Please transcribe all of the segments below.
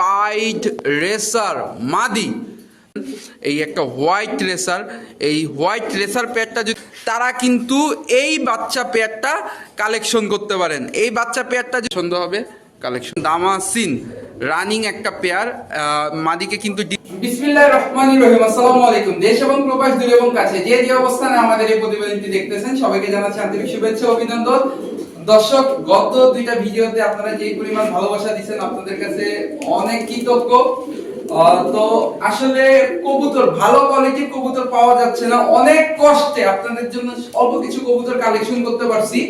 Pied racer মাদি এই একটা হোয়াইট রেসার এই হোয়াইট রেসার পেয়ারটা যদি তারা কিন্তু এই বাচ্চা পেয়ারটা কালেকশন করতে পারেন। এই বাচ্চা পেয়ারটা যে সন্দেহ হবে কালেকশন দামাসিন রানিং একটা পেয়ার মাদিকে কিন্তু আমাদের এই প্রতিবেদনটি দেখতেছেন, সবাইকে জানাচ্ছি আন্তরিক শুভেচ্ছা অভিনন্দন। দর্শক, গত দুইটা ভিডিওতে আপনারা যে পরিমাণ ভালোবাসা দিচ্ছেন, আপনাদের কাছে অনেক কৃতজ্ঞ। তো আসলে কবুতর, ভালো কোয়ালিটির কবুতর পাওয়া যাচ্ছে না। অনেক কষ্টে আপনাদের জন্য অল্প কিছু কবুতর কালেকশন করতে পারছি।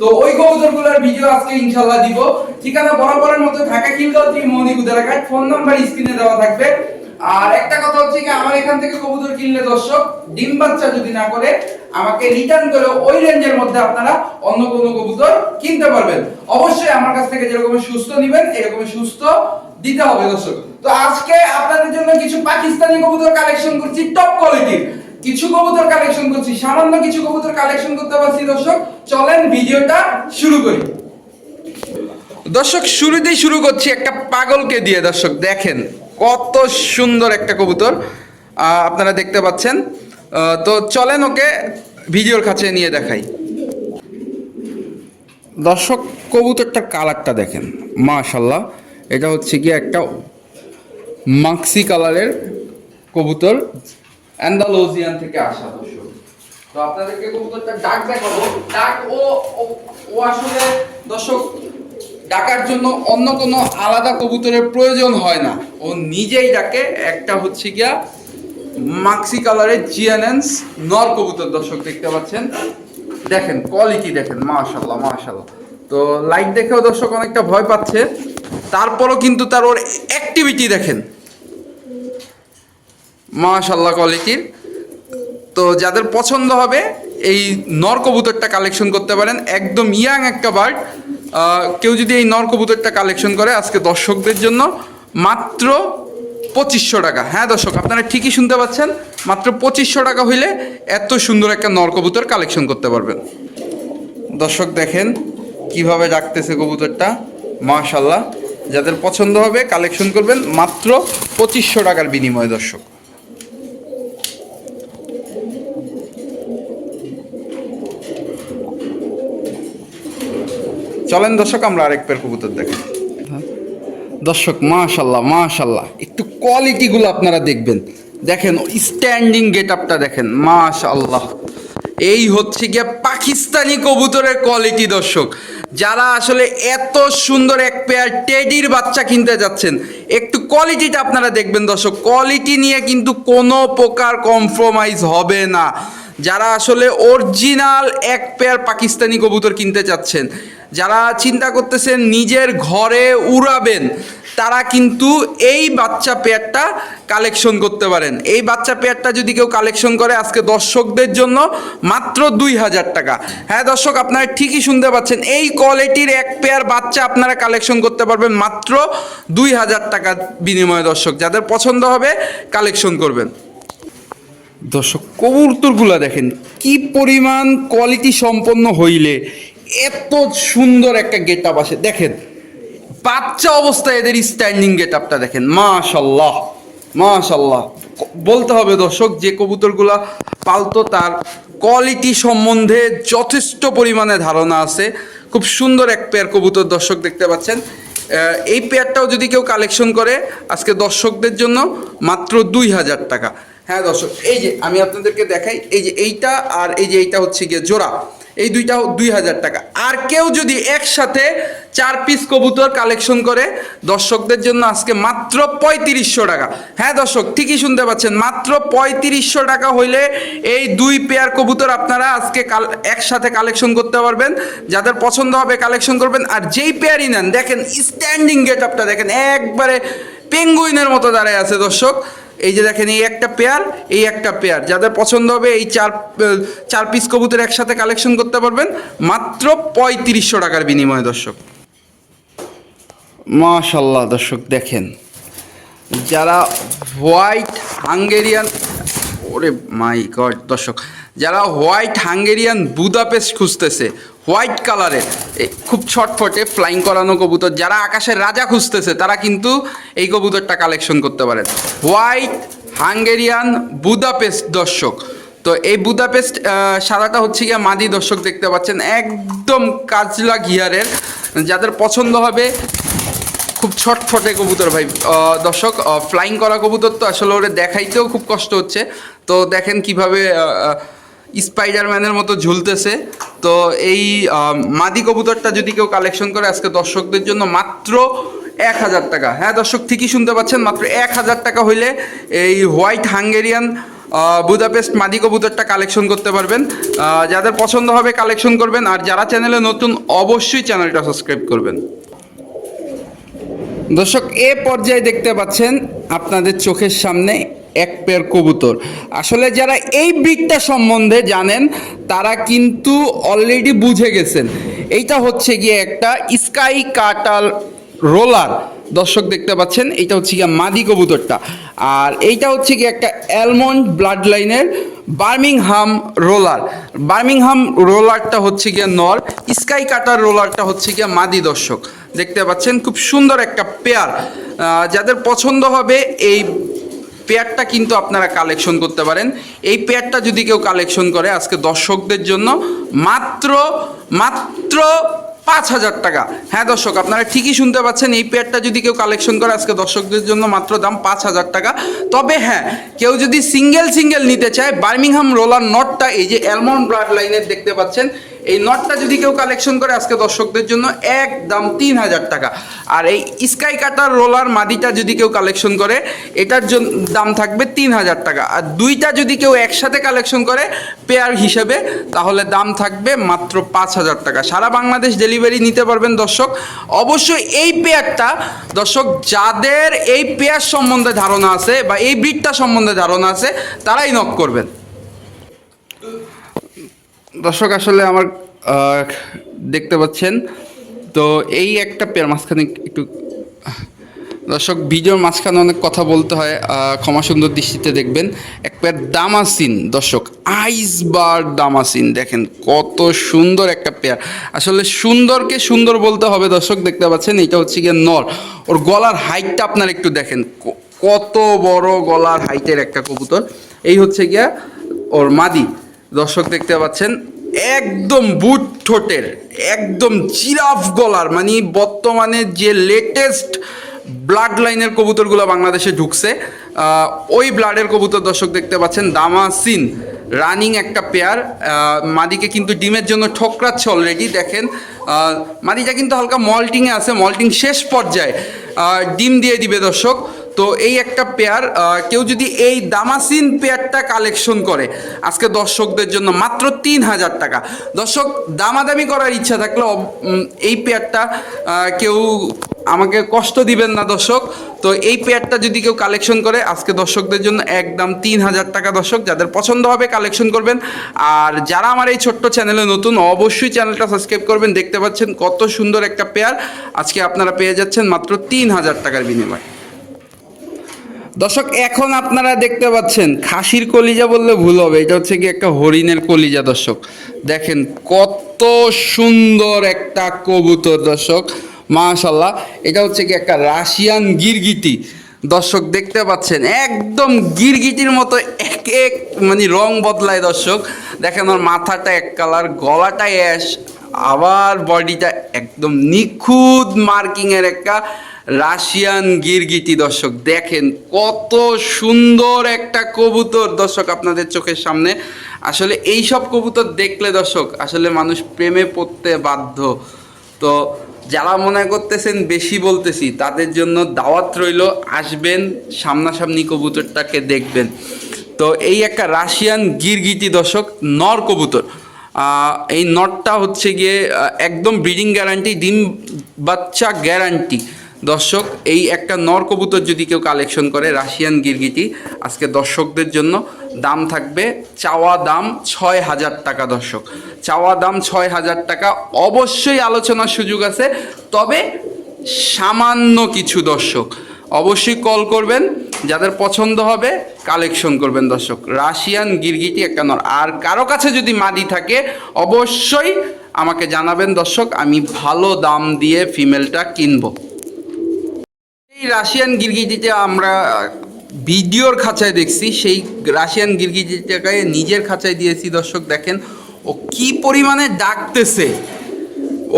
তো ওই কবুতরগুলোর ভিডিও আজকে ইনশাআল্লাহ দিব। ঠিকানা বরাবরের মতো ঢাকা খিলগাঁও মনি গুদারাঘাট ফোন নাম্বার স্ক্রিনে দেওয়া থাকবে। আর একটা কথা হচ্ছে কি, আমার এখান থেকে কবুতর কিনলে দর্শক, ডিম বাচ্চা যদি না করে, আমাকে রিটার্ন করে ওই রেঞ্জের মধ্যে আপনারা অন্য কোনো কবুতর কিনতে পারবেন। অবশ্যই আমার কাছ থেকে যেরকম সুস্থ নেবেন এরকম সুস্থ দিতে হবে দর্শক। তো আজকে আপনাদের জন্য কিছু পাকিস্তানি কবুতর কালেকশন করছি টপ কোয়ালিটির কিছু কবুতর কালেকশন করছি, সামান্য কিছু কবুতর কালেকশন করতে পারছি দর্শক। চলেন ভিডিওটা শুরু করি। দর্শক, শুরুতেই শুরু করছি একটা পাগলকে দিয়ে দর্শক, দেখেন। কত সুন্দর একটা কবুতর। আপনারা দেখতে পাচ্ছেন। তো চলেন ওকে ভিডিওর কাছে নিয়ে দেখাই। দর্শক, কবুতরটার কালারটা দেখেন। মাশাল্লাহ এটা হচ্ছে কি একটা মাক্সি কালারের কবুতর। অ্যান্ডালোজিয়ান থেকে আসা দর্শক। তো আপনাদেরকে কবুতরটা ডাক দেখাবো। ডাক ও আসলে দর্শক ডাকার জন্য অন্য কোনো আলাদা কবুতরের প্রয়োজন হয় না। ও নিজেই ডাকে, একটা হচ্ছে গিয়া মাক্সি কালারের জিয়ানেন্স নর কবুতর, দর্শক দেখতে পাচ্ছেন। দেখেন কোয়ালিটি দেখেন মাশাল্লাহ মাশাল্লাহ তো লাইট দেখেও দর্শক অনেকটা ভয় পাচ্ছে। তারপরও কিন্তু তার ওর অ্যাক্টিভিটি দেখেন। মাশাল্লাহ কোয়ালিটির তো যাদের পছন্দ হবে, এই নর কবুতরটা কালেকশন করতে পারেন। একদম ইয়াং একটা বার্ড কেউ যদি এই নর কবুতরটা কালেকশন করে আজকে দর্শকদের জন্য মাত্র পঁচিশশো টাকা। হ্যাঁ দর্শক, আপনারা ঠিকই শুনতে পাচ্ছেন, মাত্র পঁচিশশো টাকা হইলে এত সুন্দর একটা নর কবুতর কালেকশন করতে পারবেন। দর্শক দেখেন কীভাবে রাখতেছে কবুতরটা মাশাল্লাহ যাদের পছন্দ হবে কালেকশন করবেন মাত্র পঁচিশশো টাকার বিনিময়ে, দর্শক। চলেন দর্শক, আমরা আরেক পের কবুতর দেখেন দর্শক মাশাল্লাহ মাশাল্লাহ একটু কোয়ালিটিগুলো আপনারা দেখবেন। দেখেন স্ট্যান্ডিং গেট আপটা দেখেন মাশাল্লাহ এই হচ্ছে গিয়া পাকিস্তানি কবুতরের কোয়ালিটি দর্শক। যারা আসলে এত সুন্দর এক পেয়ার টেডির বাচ্চা কিনতে যাচ্ছেন, একটু কোয়ালিটিটা আপনারা দেখবেন, দর্শক। কোয়ালিটি নিয়ে কিন্তু কোনো প্রকার কম্প্রোমাইজ হবে না। যারা আসলে অরিজিনাল এক পেয়ার পাকিস্তানি কবুতর কিনতে চাচ্ছেন, যারা চিন্তা করতেছেন নিজের ঘরে উড়াবেন, তারা কিন্তু এই বাচ্চা পেয়ারটা কালেকশন করতে পারেন। এই বাচ্চা পেয়ারটা যদি কেউ কালেকশন করে আজকে দর্শকদের জন্য মাত্র দুই হাজার টাকা। হ্যাঁ দর্শক, আপনারা ঠিকই শুনতে পাচ্ছেন, এই কোয়ালিটির এক পেয়ার বাচ্চা আপনারা কালেকশন করতে পারবেন মাত্র দুই হাজার টাকা বিনিময়ে দর্শক। যাদের পছন্দ হবে কালেকশন করবেন। দর্শক, কবুতরগুলো দেখেন, কি পরিমাণ কোয়ালিটি সম্পন্ন হইলে এত সুন্দর একটা গেট আপ আসে। দেখেন, বাচ্চা অবস্থায় এদের স্ট্যান্ডিং গেট আপটা দেখেন মাশাল্লাহ মাশাল্লাহ বলতে হবে দর্শক, যে কবুতরগুলা পালতো তার কোয়ালিটি সম্বন্ধে যথেষ্ট পরিমাণে ধারণা আছে। খুব সুন্দর এক পেয়ার কবুতর দর্শক দেখতে পাচ্ছেন। এই পেয়ারটাও যদি কেউ কালেকশন করে, আজকে দর্শকদের জন্য মাত্র দুই হাজার টাকা। হ্যাঁ দর্শক, এই যে আমি আপনাদেরকে দেখাই, এই যে এইটা আর এই যে এইটা হচ্ছে গিয়ে জোড়া। এই দুইটা দুই হাজার টাকা। আর কেউ যদি একসাথে চার পিস কবুতর কালেকশন করে, দর্শকদের জন্য আজকে মাত্র পঁয়ত্রিশশো টাকা। হ্যাঁ দর্শক, ঠিকই শুনতে পাচ্ছেন, মাত্র পঁয়ত্রিশশো টাকা হইলে এই দুই পেয়ার কবুতর আপনারা আজকে কাল একসাথে কালেকশন করতে পারবেন। যাদের পছন্দ হবে কালেকশন করবেন। আর যেই পেয়ারই নেন, দেখেন স্ট্যান্ডিং গেট আপটা দেখেন, একবারে পেঙ্গুইনের মতো দাঁড়ায় আছে, দর্শক। এই যে দেখেন, এই একটা পেয়ার এই একটা পেয়ার যাদের পছন্দ হবে এই চার চার পিস কবুতর একসাথে কালেকশন করতে পারবেন। মাত্র পঁয়ত্রিশশো টাকার বিনিময়ে, দর্শক। মাশাল্লাহ দর্শক, দেখেন। যারা হোয়াইট হাঙ্গেরিয়ান ওরে মাই গড, দর্শক। যারা হোয়াইট হাঙ্গেরিয়ান বুদাপেস্ট খুঁজতেছে হোয়াইট কালারের খুব ছটফটে ফ্লাইং করানো কবুতর। যারা আকাশের রাজা খুঁজতেছে তারা কিন্তু এই কবুতরটা কালেকশন করতে পারেন। হোয়াইট হাঙ্গেরিয়ান বুদাপেস্ট দর্শক। তো এই বুদাপেস্ট আহ, সাদাটা হচ্ছে গিয়ে মাদি দর্শক দেখতে পাচ্ছেন একদম কাজলা গিয়ারের যাদের পছন্দ হবে খুব ছটফটে কবুতর ভাই। দর্শক ফ্লাইং করা কবুতর তো আসলে ওরে দেখাইতেও খুব কষ্ট হচ্ছে। তো দেখেন কীভাবে স্পাইডারম্যানের মতো ঝুলতেছে। তো এই মাদি কবুতরটা যদি কেউ কালেকশন করে, আজকে দর্শকদের জন্য মাত্র এক হাজার টাকা। হ্যাঁ দর্শক ঠিকই শুনতে পাচ্ছেন, মাত্র এক হাজার টাকা হইলে এই হোয়াইট হাঙ্গেরিয়ান বুদাপেস্ট মাদি কবুতরটা কালেকশন করতে পারবেন। যাদের পছন্দ হবে কালেকশন করবেন, আর যারা চ্যানেলে নতুন, অবশ্যই চ্যানেলটা সাবস্ক্রাইব করবেন। দর্শক, এ পর্যায়ে দেখতে পাচ্ছেন আপনাদের চোখের সামনে এক পেয়ার কবুতর। আসলে যারা এই ব্রিডটা সম্বন্ধে জানেন, তারা কিন্তু অলরেডি বুঝে গেছেন। এইটা হচ্ছে গিয়ে একটা স্কাই কাটাল রোলার। দর্শক দেখতে পাচ্ছেন এটা হচ্ছে গিয়ে মাদি কবুতরটা। আর এইটা হচ্ছে গিয়ে একটা অ্যালমন্ড ব্লাড লাইনের বার্মিংহাম রোলার। বার্মিংহাম রোলারটা হচ্ছে গিয়ে নর, স্কাই কাটার রোলারটা হচ্ছে গিয়ে মাদি দর্শক। দেখতে পাচ্ছেন, খুব সুন্দর একটা পেয়ার। যাদের পছন্দ হবে এই পেয়ারটা কিন্তু আপনারা কালেকশন করতে পারেন। এই পেয়ারটা যদি কেউ কালেকশন করে আজকে দর্শকদের জন্য মাত্র মাত্র পাঁচ হাজার টাকা। হ্যাঁ দর্শক, আপনারা ঠিকই শুনতে পাচ্ছেন, এই পেয়ারটা যদি কেউ কালেকশন করে আজকে দর্শকদের জন্য মাত্র দাম পাঁচ হাজার টাকা। তবে হ্যাঁ কেউ যদি সিঙ্গেল সিঙ্গেল নিতে চায় বার্মিংহাম রোলার নটটা এই যে অ্যালমন্ড ব্লাড লাইনের দেখতে পাচ্ছেন এই নটটা যদি কেউ কালেকশন করে আজকে দর্শকদের জন্য এক দাম তিন হাজার টাকা। আর এই স্কাই কাটার রোলার মাদিটা যদি কেউ কালেকশন করে, এটার জন্য দাম থাকবে তিন হাজার টাকা। আর দুইটা যদি কেউ একসাথে কালেকশন করে পেয়ার হিসেবে, তাহলে দাম থাকবে মাত্র পাঁচ হাজার টাকা। সারা বাংলাদেশ ডেলিভারি নিতে পারবেন দর্শক। অবশ্যই এই পেয়ারটা দর্শক, যাদের এই পেয়ার সম্বন্ধে ধারণা আছে বা এই ব্রিডটা সম্বন্ধে ধারণা আছে, তারাই নক করবেন। দর্শক, আসলে আমার দেখতে পাচ্ছেন, তো এই একটা পেয়ার মাঝখানে একটু, দর্শক, ভিডিওর মাঝখানে অনেক কথা বলতে হয় ক্ষমা সুন্দর দৃষ্টিতে দেখবেন, এক পেয়ার দামাসিন, দর্শক, আইসবার দামাসিন, দেখেন কত সুন্দর একটা পেয়ার। আসলে সুন্দরকে সুন্দর বলতে হবে, দর্শক, দেখতে পাচ্ছেন, এটা হচ্ছে গিয়ে নর। ওর গলার হাইটটা আপনার একটু দেখেন কত বড় গলার হাইটের একটা কবুতর। এই হচ্ছে গিয়া ওর মাদি। দর্শক দেখতে পাচ্ছেন, একদম বুট ঠোঁটের, একদম জিরাফ গলার মানে বর্তমানে যে লেটেস্ট ব্লাড লাইনের কবুতরগুলো বাংলাদেশে ঢুকছে ওই ব্লাডের কবুতর দর্শক দেখতে পাচ্ছেন, দামাসিন রানিং একটা পেয়ার মাদিকে কিন্তু ডিমের জন্য ঠোকরাচ্ছে অলরেডি দেখেন মাদিটা কিন্তু হালকা মল্টিংয়ে আছে মল্টিং শেষ পর্যায়ে ডিম দিয়ে দিবে দর্শক। তো এই একটা পেয়ার কেউ যদি এই দামাসিন পেয়ারটা কালেকশন করে, আজকে দর্শকদের জন্য মাত্র তিন হাজার টাকা। দর্শক, দামাদামি করার ইচ্ছা থাকলে এই পেয়ারটা কেউ আমাকে কষ্ট দিবেন না দর্শক। তো এই পেয়ারটা যদি কেউ কালেকশন করে, আজকে দর্শকদের জন্য একদম তিন হাজার টাকা দর্শক। যাদের পছন্দ হবে কালেকশন করবেন। আর যারা আমার এই ছোট্ট চ্যানেলে নতুন, অবশ্যই চ্যানেলটা সাবস্ক্রাইব করবেন। দেখতে পাচ্ছেন কত সুন্দর একটা পেয়ার আজকে আপনারা পেয়ে যাচ্ছেন মাত্র তিন হাজার টাকার বিনিময়ে। দর্শক, এখন আপনারা দেখতে পাচ্ছেন, খাসির কলিজা বললে ভুল হবে, এটা হচ্ছে কি একটা হরিণের কলিজা দর্শক। দেখেন কত সুন্দর একটা কবুতর দর্শক মাশাল্লাহ এটা হচ্ছে কি একটা রাশিয়ান গিরগিটি। দর্শক, দেখতে পাচ্ছেন, একদম গিরগিটির মতো এক এক মানে রং বদলায় দর্শক। দেখেন ওর মাথাটা এক কালার, গলাটা অ্যাশ, আবার বডিটা একদম নিখুঁত মার্কিংয়ের একটা রাশিয়ান গিরগিটি দর্শক, দেখেন কত সুন্দর একটা কবুতর দর্শক আপনাদের চোখের সামনে। আসলে এই সব কবুতর দেখলে দর্শক, আসলে মানুষ প্রেমে পড়তে বাধ্য। তো যারা মনে করতেছেন বেশি বলতেছি, তাদের জন্য দাওয়াত রইল, আসবেন, সামনাসামনি কবুতরটাকে দেখবেন। তো এই একটা রাশিয়ান গিরগিটি দর্শক, নর কবুতর। এই নটটা হচ্ছে গিয়ে একদম ব্রিডিং গ্যারান্টি, ডিম বাচ্চা গ্যারান্টি। দর্শক, এই একটা নর কবুতর যদি কেউ কালেকশন করে, রাশিয়ান গিরগিটি, আজকে দর্শকদের জন্য দাম থাকবে চাওয়া দাম ছয় হাজার টাকা দর্শক। চাওয়া দাম ছয় হাজার টাকা, অবশ্যই আলোচনার সুযোগ আছে, তবে সামান্য কিছু দর্শক, অবশ্যই কল করবেন, যাদের পছন্দ হবে কালেকশন করবেন দর্শক। রাশিয়ান গিরগিটি একটা নর। আর কারও কাছে যদি মাদি থাকে, অবশ্যই আমাকে জানাবেন দর্শক, আমি ভালো দাম দিয়ে ফিমেলটা কিনবো। রাশিয়ান গিরগিটিতে আমরা ভিডিওর খাঁচায় দেখছি, সেই রাশিয়ান গিরগিটিটাকে নিজের খাঁচায় দিয়েছি, দর্শক দেখেন, ও কি পরিমাণে ডাকতেছে।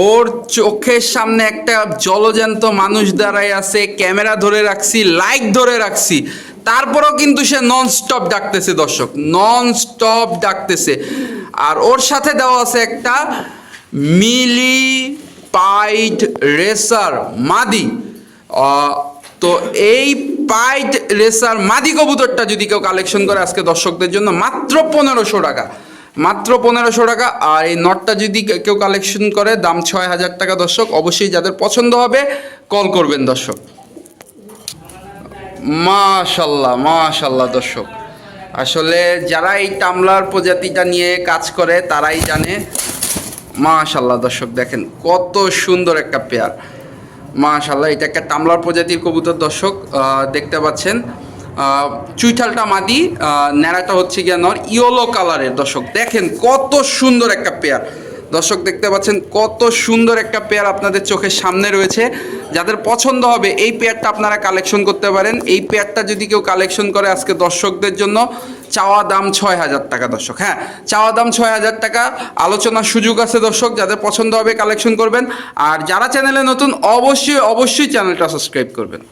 ওর চোখের সামনে একটা জলজান্ত মানুষ দাঁড়ায় আছে, ক্যামেরা ধরে রাখছি, লাইক ধরে রাখছি। তারপরেও কিন্তু সে নন স্টপ ডাকতেছে, দর্শক নন স্টপ ডাকতেছে। আর ওর সাথে দেওয়া আছে একটা মিলি পাইড রেসার, মাদি। তো এই পাইট রেসার মাদি কবুতরটা যদি কেউ কালেকশন করে আজকে দর্শকদের জন্য, মাত্র পনেরোশো টাকা। মাত্র পনেরোশো টাকা, আর এই নটটা যদি কেউ কালেকশন করে, দাম ছয় হাজার টাকা দর্শক, অবশ্যই যাদের পছন্দ হবে কল করবেন দর্শক। মাশাল্লাহ মাশাল্লাহ দর্শক। আসলে যারা এই টামলার প্রজাতিটা নিয়ে কাজ করে, তারাই জানে। মাশাল্লাহ দর্শক, দেখেন কত সুন্দর একটা পেয়ার মাশাল্লাহ এটা একটা কামলার প্রজাতির কবুতর দর্শক দেখতে পাচ্ছেন। চুইঠালটা মাদি ন্যাড়াটা হচ্ছে গিয়া নর, ইয়েলো কালারের দর্শক। দেখেন কত সুন্দর একটা পেয়ার। দর্শক দেখতে পাচ্ছেন কত সুন্দর একটা পেয়ার আপনাদের চোখের সামনে রয়েছে। যাদের পছন্দ হবে এই পেয়ারটা আপনারা কালেকশন করতে পারেন। এই পেয়ারটা যদি কেউ কালেকশন করে আজকে দর্শকদের জন্য, চাওয়া দাম ছয় হাজার টাকা দর্শক। হ্যাঁ চাওয়া দাম ছয় হাজার টাকা। আলোচনার সুযোগ আছে দর্শক, যাদের পছন্দ হবে কালেকশন করবেন। আর যারা চ্যানেলে নতুন, অবশ্যই অবশ্যই চ্যানেলটা সাবস্ক্রাইব করবেন।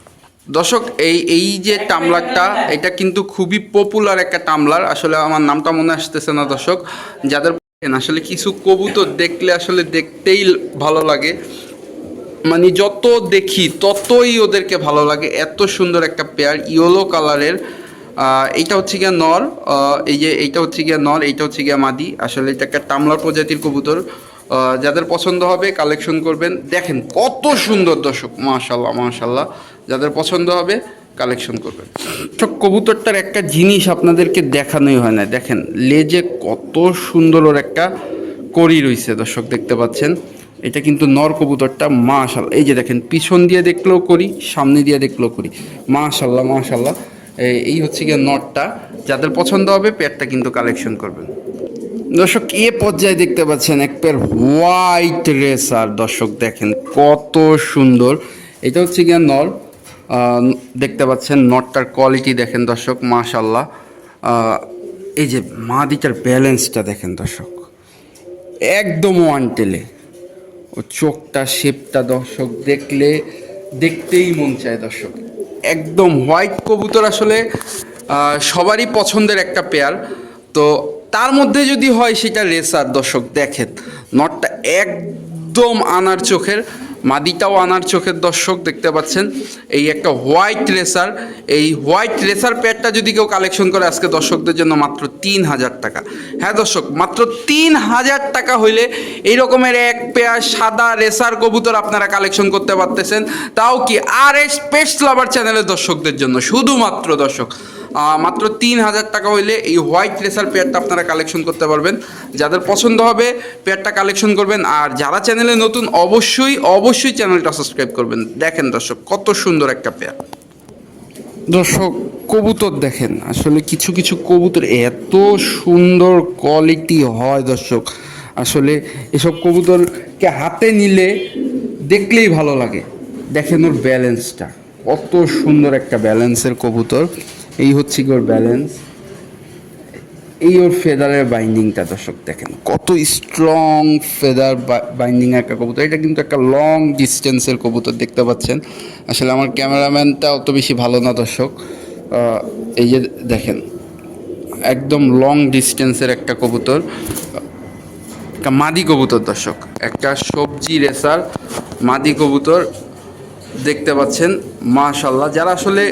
দর্শক, এই এই যে টামলারটা এটা কিন্তু খুবই পপুলার একটা টামলার আসলে আমার নামটা মনে আসতেছে না দর্শক। যাদের আসলে কিছু কবুতর দেখলে আসলে দেখতেই ভালো লাগে। মানে যত দেখি, ততই ওদেরকে ভালো লাগে। এত সুন্দর একটা পেয়ার ইয়েলো কালারের এইটা হচ্ছে গিয়া নর। এই যে এইটা হচ্ছে গিয়া নর, এইটা হচ্ছে গিয়া মাদি। আসলে এটা একটা টামলার প্রজাতির কবুতর। যাদের পছন্দ হবে কালেকশন করবেন। দেখেন কত সুন্দর দর্শক। মাশাল্লাহ মাশাল্লাহ যাদের পছন্দ হবে কালেকশন করবেন। তো কবুতরটার একটা জিনিস আপনাদেরকে দেখানোই হয় না। দেখেন, লেজে কত সুন্দর ওর একটা করি রইছে। দর্শক, দেখতে পাচ্ছেন। এটা কিন্তু নর কবুতরটা মাশাল এই যে দেখেন, পিছন দিয়ে দেখলেও করি, সামনে দিয়ে দেখলেও করি। মাশাল্লাহ মাশাল্লাহ। এই- হচ্ছে গিয়ে নটটা যাদের পছন্দ হবে পেয়ারটা কিন্তু কালেকশন করবেন। দর্শক, এ পর্যায়ে দেখতে পাচ্ছেন এক পেয়ার হোয়াইট রেসার দর্শক, দেখেন কত সুন্দর। এটা হচ্ছে গিয়ে নর। দেখতে পাচ্ছেন নটটার কোয়ালিটি দেখেন দর্শক, মাশাল্লাহ। এই যে মাদিটার ব্যালেন্সটা দেখেন দর্শক। একদম ওয়ান টেলে চোখটা, শেপটা দর্শক দেখলে দেখতেই মন চায় দর্শক। একদম হোয়াইট কবুতর আসলে সবারই পছন্দের একটা পেয়ার তো তার মধ্যে যদি হয় সেটা রেসার দর্শক দেখেন। নটটা একদম আনার চোখের। মাদিটাও আনার চোখের দর্শক দেখতে পাচ্ছেন। এই একটা হোয়াইট রেসার, এই হোয়াইট রেসার প্যাডটা যদি কেউ কালেকশন করে, আজকে দর্শকদের জন্য মাত্র তিন হাজার টাকা। হ্যাঁ দর্শক, মাত্র তিন হাজার টাকা হইলে এই রকমের এক পেয়ার সাদা রেসার কবুতর আপনারা কালেকশন করতে পারতেছেন। তাও কি আর এস পেস্ট লাভার চ্যানেলের দর্শকদের জন্য, শুধুমাত্র দর্শক। মাত্র তিন হাজার টাকা হইলে এই হোয়াইট রেসার পেয়ারটা আপনারা কালেকশন করতে পারবেন। যাদের পছন্দ হবে পেয়ারটা কালেকশন করবেন, আর যারা চ্যানেলে নতুন, অবশ্যই অবশ্যই চ্যানেলটা সাবস্ক্রাইব করবেন। দেখেন দর্শক, কত সুন্দর একটা পেয়ার। দর্শক, কবুতর দেখেন, আসলে কিছু কিছু কবুতর এত সুন্দর কোয়ালিটি হয় দর্শক। আসলে এসব কবুতরকে হাতে নিলে দেখলেই ভালো লাগে। দেখেন ওর ব্যালেন্সটা কত সুন্দর একটা ব্যালেন্সের কবুতর। এই হচ্ছে কি ওর ব্যালেন্স এই ওর ফেদারের বাইন্ডিংটা দর্শক দেখেন, কত স্ট্রং ফেদার বাইন্ডিং একটা কবুতর। এটা কিন্তু একটা লং ডিস্টেন্সের কবুতর, দেখতে পাচ্ছেন। আসলে আমার ক্যামেরাম্যানটা অত বেশি ভালো না দর্শক। এই যে দেখেন, একদম লং ডিস্টেন্সের একটা কবুতর। একটা মাদি কবুতর দর্শক। একটা সবজি রেসার মাদি কবুতর। দেখতে পাচ্ছেন মাশাল্লাহ যারা আসলে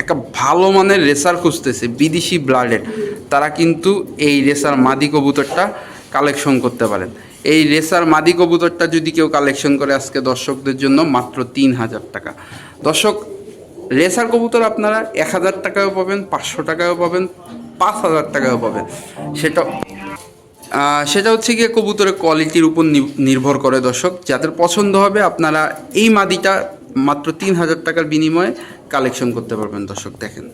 একটা ভালো মানের রেসার খুঁজতেছে, বিদেশি ব্লাডের তারা কিন্তু এই রেসার মাদি কবুতরটা কালেকশন করতে পারেন। এই রেসার মাদি কবুতরটা যদি কেউ কালেকশন করে আজকে দর্শকদের জন্য, মাত্র তিন হাজার টাকা। দর্শক, রেসার কবুতর আপনারা এক হাজার টাকায়ও পাবেন, পাঁচশো টাকায়ও পাবেন, পাঁচ হাজার টাকায়ও পাবেন। সেটা সেটা হচ্ছে গিয়ে কবুতরের কোয়ালিটির উপর নির্ভর করে দর্শক। যাদের পছন্দ হবে, আপনারা এই মাদিটা মাত্র তিন হাজার টাকার বিনিময়ে কালেকশন করতে পারবেন দর্শক দেখেন।